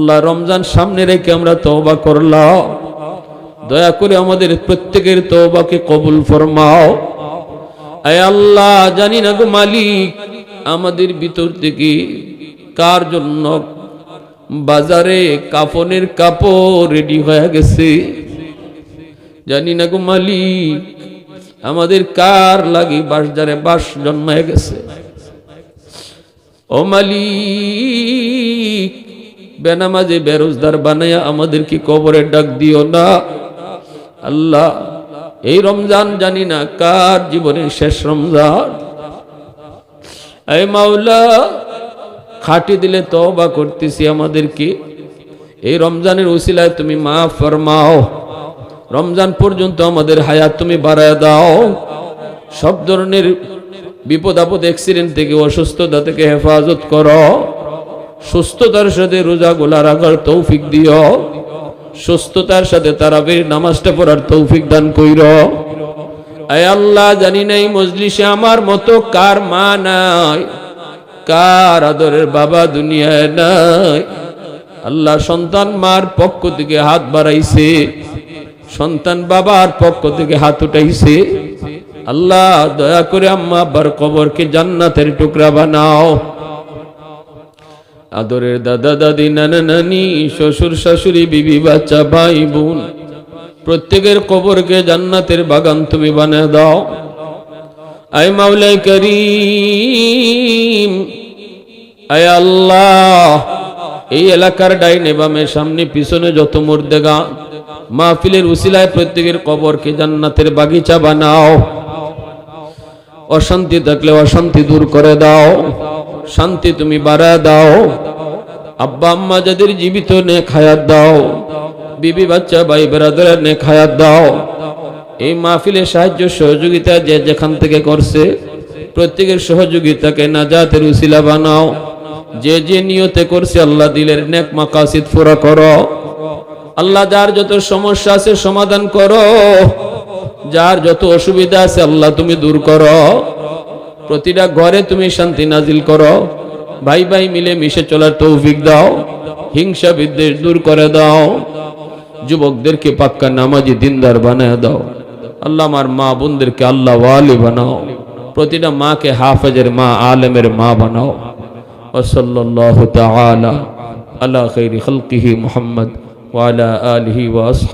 আল্লাহ রমজান সামনে রেখে আমরা তওবা করলাম। দয়া করে আমাদের প্রত্যেকের তওবাকে কবুল ফরমাও। আয় আল্লাহ, জানি না গো মালিক, আমাদের ভিতর থেকে কার জন্য বাজারে কাফনের কাপড় রেডি হয়ে গেছে? জানি না গো মালিক, আমাদের কার লাগি বাসজারে বাস জন্মায় গেছে? ও মালিক বেনামাজে বেরোজদার বানায়া আমাদেরকে কবরে ডাক দিও না। আল্লাহ, এই রমজান জানি না কার জীবনের শেষ রমজান। এই মাওলা, খাটি দিলে তওবা করতেছি আমাদেরকে। এই রমজানের উসিলায় তুমি মাফ ফরমাও। রমজান পর্যন্ত আমাদের হায়াত তুমি বাড়ায় দাও। সব ধরনের বিপদ আপদ অ্যাক্সিডেন্ট থেকে, অসুস্থতা থেকে হেফাজত করো। সুস্থতার সাথে রোজা গোলা রাখার তৌফিক দিও। সুস্থতার সাথে তারা তারাবির নামাজটা পড়ার তৌফিক দান কইর। আল্লাহ, জানি নাই মজলিসে আমার মতো কার মা নাই, কার আদরের বাবা দুনিয়ায় নাই। আল্লাহ সন্তান মার পক্ষ থেকে হাত বাড়াইছে, সন্তান বাবার পক্ষ থেকে হাত উঠাইছে। আল্লাহ, দয়া করে আম্মা আব্বার কবরকে জান্নাতের টুকরা বানাও। আদরের দাদা দাদি, নানা নানি, শ্বশুর শাশুড়ি, বিবি, বাচ্চা, ভাই, বোন, প্রত্যেকের কবরকে জান্নাতের বাগান তুমি বানিয়ে দাও। আয় মাওলাই করিম, আয় আল্লাহ, এই এলাকার ডাইনে বামে সামনে পিছনে যত মুর্দেগা, মাহফিলের উসিলায় প্রত্যেকের কবরকে জান্নাতের বাগিচা বানাও। অশান্তি থাকলে অশান্তি দূর করে দাও। শান্তি তুমি বাড়ায় দাও। আব্বা, আম্মা যাদের জীবিত নে খায়াত দাও। বিবি, বাচ্চা, ভাই বেড়াদের নে খায়াত দাও। এই মাহফিলে সাহায্য, সহযোগিতা যে যেখান থেকে করছে, প্রত্যেকের সহযোগিতাকে নাজাতের উসিলা বানাও। যে যে নিয়তে করছে, আল্লাহ দিলের নেক মাকাসিদ পুরা করো। আল্লাহ যার যত সমস্যা আছে সমাধান করো। যার যত অসুবিধা আছে, আল্লাহ তুমি দূর করো। প্রতিটা ঘরে তুমি শান্তি নাজিল করো। ভাই ভাই মিলে মিশে চলার তৌফিক দাও। হিংসা বিদ্বেষ দূর করে দাও। যুবকদেরকে পাক্কা নামাজি দিনদার বানায় দাও। আল্লাহ আমার মা বোনদেরকে আল্লাহ ওয়ালি বানাও। প্রতিটা মাকে হাফেজের মা, আলেমের মা বানাও। ওসল্লাহ তাআলা আলা খৈরি খলকিহি মুহাম্মদ ওয়ালা আলিহি ওয়া